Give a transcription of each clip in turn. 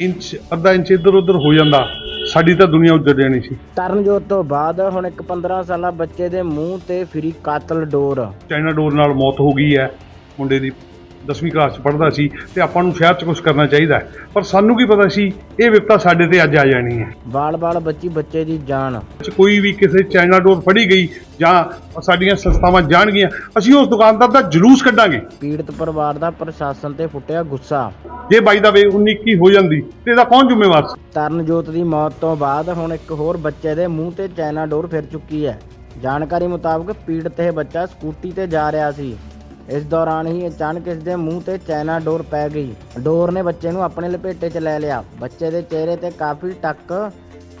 Inch ਅੱਧਾ inch ਇੱਧਰ ਉੱਧਰ ਹੋ ਜਾਂਦਾ। ਸਾਡੀ ਤਾਂ ਦੁਨੀਆ ਉੱਜੜ ਜਾਣੀ ਸੀ। ਤਰਨਜੋਤ ਤੋਂ ਬਾਅਦ ਹੁਣ ਇੱਕ 15 ਸਾਲਾ ਬੱਚੇ ਦੇ ਮੂੰਹ ਤੇ ਫਿਰੀ ਕਾਤਲ ਡੋਰ। ਚਾਈਨਾ ਡੋਰ ਨਾਲ ਮੌਤ ਹੋ ਗਈ ਹੈ। ਮੁੰਡੇ ਦੀ 10ਵੀਂ ਕਲਾਸ ਚ ਪੜ੍ਹਦਾ ਸੀ ਤੇ ਆਪਾਂ ਨੂੰ ਸ਼ਹਿਰ ਚ ਕੁਝ ਕਰਨਾ ਚਾਹੀਦਾ ਹੈ। ਪਰ ਸਾਨੂੰ ਕੀ ਪਤਾ ਸੀ ਇਹ ਵਿਪਤਾ ਸਾਡੇ ਤੇ ਅੱਜ ਆ ਜਾਣੀ ਹੈ। ਬਾਲ-ਬਾਲ ਬੱਚੀ ਬੱਚੇ ਦੀ ਜਾਨ। ਚ ਕੋਈ ਵੀ ਕਿਸੇ ਚਾਈਨਾ ਡੋਰ ਫੜੀ ਗਈ ਜਾਂ ਸਾਡੀਆਂ ਸੰਸਥਾਵਾਂ ਜਾਣਗੀਆਂ ਅਸੀਂ ਉਸ ਦੁਕਾਨਦਾਰ ਦਾ ਜਲੂਸ ਕੱਢਾਂਗੇ। ਪੀੜਤ ਪਰਿਵਾਰ ਦਾ ਪ੍ਰਸ਼ਾਸਨ ਤੇ ਫੁੱਟਿਆ ਗੁੱਸਾ। ਜੇ ਬਾਈ ਦਾ ਵੇ 19 ਕੀ ਹੋ ਜਾਂਦੀ ਤੇ ਇਹਦਾ ਕੌਣ ਜ਼ਿੰਮੇਵਾਰ ਸੀ? ਤਰਨਜੋਤ ਦੀ ਮੌਤ ਤੋਂ ਬਾਅਦ ਹੁਣ ਇੱਕ ਹੋਰ ਬੱਚੇ ਦੇ ਮੂੰਹ ਤੇ ਚਾਈਨਾ ਡੋਰ ਫਿਰ ਚੁੱਕੀ ਹੈ। ਜਾਣਕਾਰੀ ਮੁਤਾਬਕ ਪੀੜਤ ਇਹ ਬੱਚਾ ਸਕੂਟੀ ਤੇ ਜਾ ਰਿਹਾ ਸੀ। ਇਸ ਦੌਰਾਨ ਹੀ ਅਚਾਨਕ ਇਸ ਦੇ ਮੂੰਹ ਤੇ ਚਾਈਨਾ ਡੋਰ ਪੈ ਗਈ। ਡੋਰ ਨੇ ਬੱਚੇ ਨੂੰ ਆਪਣੇ ਲਪੇਟੇ 'ਚ ਲੈ ਲਿਆ। ਬੱਚੇ ਦੇ ਚਿਹਰੇ ਤੇ ਕਾਫੀ ਟੱਕ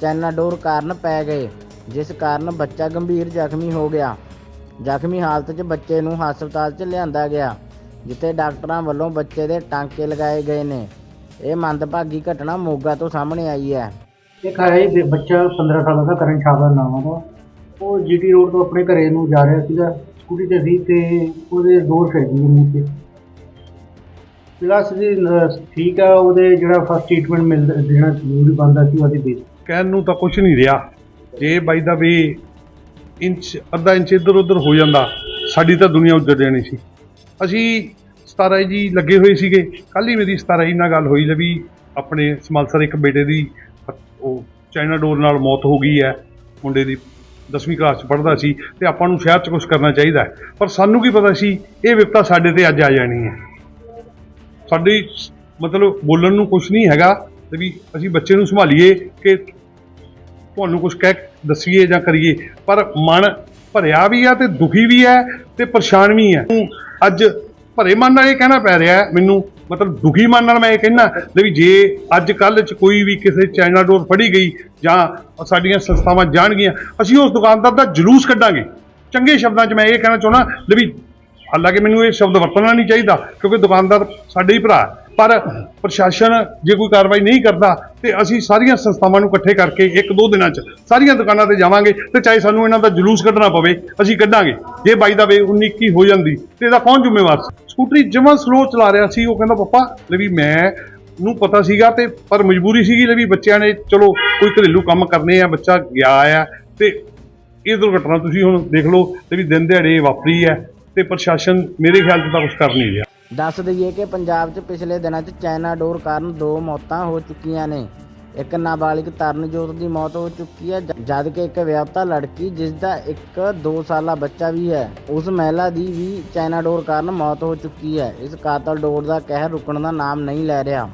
ਚਾਈਨਾ ਡੋਰ ਕਾਰਨ ਪੈ ਗਏ, ਜਿਸ ਕਾਰਨ ਬੱਚਾ ਗੰਭੀਰ ਜ਼ਖਮੀ ਹੋ ਗਿਆ। ਜ਼ਖਮੀ ਹਾਲਤ 'ਚ ਬੱਚੇ ਨੂੰ ਹਸਪਤਾਲ 'ਚ ਲਿਆਂਦਾ ਗਿਆ, ਜਿੱਥੇ ਡਾਕਟਰਾਂ ਵੱਲੋਂ ਬੱਚੇ ਦੇ ਟਾਂਕੇ ਲਗਾਏ ਗਏ ਨੇ। ਇਹ ਮੰਦਭਾਗੀ ਘਟਨਾ ਮੋਗਾ ਤੋਂ ਸਾਹਮਣੇ ਆਈ ਹੈ। ਇੱਕ ਹੈ ਬੱਚਾ 15 ਸਾਲਾਂ ਦਾ, ਕਰਨ ਸ਼ਾਹ ਦਾ ਨਾਮ ਦਾ ਉਹ ਜੀਟੀ ਰੋਡ ਤੋਂ ਆਪਣੇ ਘਰੇ ਨੂੰ ਜਾ ਰਿਹਾ ਸੀਗਾ। ਸਕੂਟੀ ਤੇ ਸੀ ਤੇ ਉਹਦੇ ਡੋਰ ਫਿਰ ਗਈ ਮੂੰਹ ਤੇ। ਪਲੱਸ ਜੀ ਅਹ, ਠੀਕ ਆ ਉਹਦੇ ਜਿਹੜਾ ਫਸਟ ਟ੍ਰੀਟਮੈਂਟ ਮਿਲ ਦੇਣਾ ਜ਼ਰੂਰੀ ਬੰਦਾ ਸੀ ਉਹਦੇ ਬੇਸ ਕਹਿਣ ਨੂੰ ਤਾਂ ਕੁਝ ਨਹੀਂ ਰਿਹਾ। ਜੇ ਬਾਈ ਦਾ ਵੀ ਇੰਚ ਅੱਧਾ ਇੰਚ ਇੱਧਰ ਉੱਧਰ ਹੋ ਜਾਂਦਾ ਸਾਡੀ ਤਾਂ ਦੁਨੀਆ ਉੱਜੜ ਜਾਣੀ ਸੀ। ਅਸੀਂ 17 ਜੀ ਲੱਗੇ ਹੋਏ ਸੀਗੇ। ਕੱਲ ਹੀ ਮੇਰੀ 17 ਨਾਲ ਗੱਲ ਹੋਈ ਲੈ ਵੀ ਆਪਣੇ ਸਮਾਲਸਰ ਇੱਕ ਬੇਟੇ ਦੀ ਉਹ ਚਾਈਨਾ ਡੋਰ ਨਾਲ ਮੌਤ ਹੋ ਗਈ ਹੈ ਮੁੰਡੇ ਦੀ 10ਵੀਂ ਕਲਾਸ ਚ ਪੜ੍ਹਦਾ ਸੀ ਤੇ ਆਪਾਂ ਨੂੰ ਸ਼ਹਿਰ ਚ ਕੁਝ ਕਰਨਾ ਚਾਹੀਦਾ ਪਰ ਸਾਨੂੰ ਕੀ ਪਤਾ ਸੀ, ਇਹ ਵਿਪਤਾ ਸਾਡੇ ਤੇ ਅੱਜ ਆ ਜਾਣੀ ਹੈ। ਸਾਡੀ ਮਤਲਬ ਬੋਲਣ ਨੂੰ ਕੁਝ ਨਹੀਂ ਹੈਗਾ ਤੇ ਵੀ ਅਸੀਂ ਬੱਚੇ ਨੂੰ ਸੰਭਾਲੀਏ ਕਿ ਤੁਹਾਨੂੰ ਕੁਝ ਕਹਿ ਦਸੀਏ ਜਾਂ ਕਰੀਏ। ਪਰ ਮਨ ਭਰਿਆ ਵੀ ਆ ਤੇ ਦੁਖੀ ਵੀ ਹੈ ਤੇ ਪਰੇਸ਼ਾਨ ਵੀ ਹੈ। ਅੱਜ ਭਰੇ ਮਨ ਨਾਲ ਇਹ ਕਹਿਣਾ ਪੈ ਰਿਹਾ ਮੈਨੂੰ ਮਤਲਬ ਦੁਖੀ ਮਨ ਨਾਲ ਮੈਂ ਇਹ ਕਹਿਣਾ ਵੀ ਜੇ ਅੱਜ ਕੱਲ੍ਹ ਚ ਕੋਈ ਵੀ ਕਿਸੇ ਚਾਈਨਾ ਡੋਰ ਫੜੀ ਗਈ ਜਾਂ ਸਾਡੀਆਂ ਸੰਸਥਾਵਾਂ ਜਾਣਗੀਆਂ, ਅਸੀਂ ਉਸ ਦੁਕਾਨਦਾਰ ਦਾ ਜਲੂਸ ਕੱਢਾਂਗੇ। ਚੰਗੇ ਸ਼ਬਦਾਂ 'ਚ ਮੈਂ ਇਹ ਕਹਿਣਾ ਚਾਹੁੰਦਾ ਵੀ ਹਾਲਾਂਕਿ ਮੈਨੂੰ ਇਹ ਸ਼ਬਦ ਵਰਤਣਾ ਨਹੀਂ ਚਾਹੀਦਾ, ਕਿਉਂਕਿ ਦੁਕਾਨਦਾਰ ਸਾਡੇ ਹੀ ਭਰਾ ਹੈ। ਪਰ ਪ੍ਰਸ਼ਾਸਨ ਜੇ ਕੋਈ ਕਾਰਵਾਈ ਨਹੀਂ ਕਰਦਾ, ਤੇ ਅਸੀਂ ਸਾਰੀਆਂ ਸੰਸਥਾਵਾਂ ਨੂੰ ਇਕੱਠੇ ਕਰਕੇ ਇੱਕ ਦੋ ਦਿਨਾਂ 'ਚ ਸਾਰੀਆਂ ਦੁਕਾਨਾਂ ਤੇ ਜਾਵਾਂਗੇ, ਤੇ ਚਾਹੇ ਸਾਨੂੰ ਇਹਨਾਂ ਦਾ ਜਲੂਸ ਕੱਢਣਾ ਪਵੇ, ਅਸੀਂ ਕੱਢਾਂਗੇ। ਜੇ ਬਾਈ ਦਾ ਵੇ 19 ਕੀ ਹੋ ਜਾਂਦੀ, ਤੇ ਇਹਦਾ ਕੌਣ ਜ਼ਿੰਮੇਵਾਰ? ਸੀ ਸਕੂਟਰੀ ਜਮਾਂ ਸਲੋ ਚਲਾ ਰਿਹਾ ਸੀ, ਉਹ ਕਹਿੰਦਾ, ਪਪਾ, ਲੈ ਵੀ ਮੈਂ ਨੂੰ ਪਤਾ ਸੀਗਾ ਤੇ ਪਰ ਮਜਬੂਰੀ ਸੀਗੀ ਵੀ ਬੱਚਿਆਂ ਨੇ, ਚਲੋ, ਕੋਈ ਘਰੇਲੂ ਕੰਮ ਕਰਨੇ ਆ, ਬੱਚਾ ਗਿਆ ਆ ਤੇ ਇਹ ਦੁਰਘਟਨਾ ਤੁਸੀਂ ਹੁਣ ਦੇਖ ਲਓ ਤੇ ਵੀ ਦਿਨ ਦਿਹਾੜੇ ਵਾਪਰੀ ਹੈ ਤੇ ਪ੍ਰਸ਼ਾਸਨ ਮੇਰੇ ਖਿਆਲ 'ਚ ਤਾਂ ਕੁਝ ਕਰ ਨਹੀਂ ਰਿਹਾ। ਦੱਸ ਦਈਏ ਕਿ ਪੰਜਾਬ 'ਚ ਪਿਛਲੇ ਦਿਨਾਂ 'ਚ ਚਾਈਨਾ ਡੋਰ ਕਾਰਨ ਦੋ ਮੌਤਾਂ ਹੋ ਚੁੱਕੀਆਂ ਨੇ। ਇੱਕ ਨਾਬਾਲਿਗ ਤਰਨਜੋਤ ਦੀ ਮੌਤ ਹੋ ਚੁੱਕੀ ਹੈ, ਜ- ਜਦ ਕਿ ਇੱਕ ਵਿਆਹੁਤਾ ਲੜਕੀ ਜਿਸ ਦਾ ਇੱਕ 2 ਸਾਲਾ ਬੱਚਾ ਵੀ ਹੈ, ਉਸ ਮਹਿਲਾ ਦੀ ਵੀ ਚਾਈਨਾ ਡੋਰ ਕਾਰਨ ਮੌਤ ਹੋ ਚੁੱਕੀ ਹੈ। ਇਸ ਕਾਤਲ ਡੋਰ ਦਾ ਕਹਿਰ ਰੁਕਣ ਦਾ ਨਾਮ ਨਹੀਂ ਲੈ ਰਿਹਾ।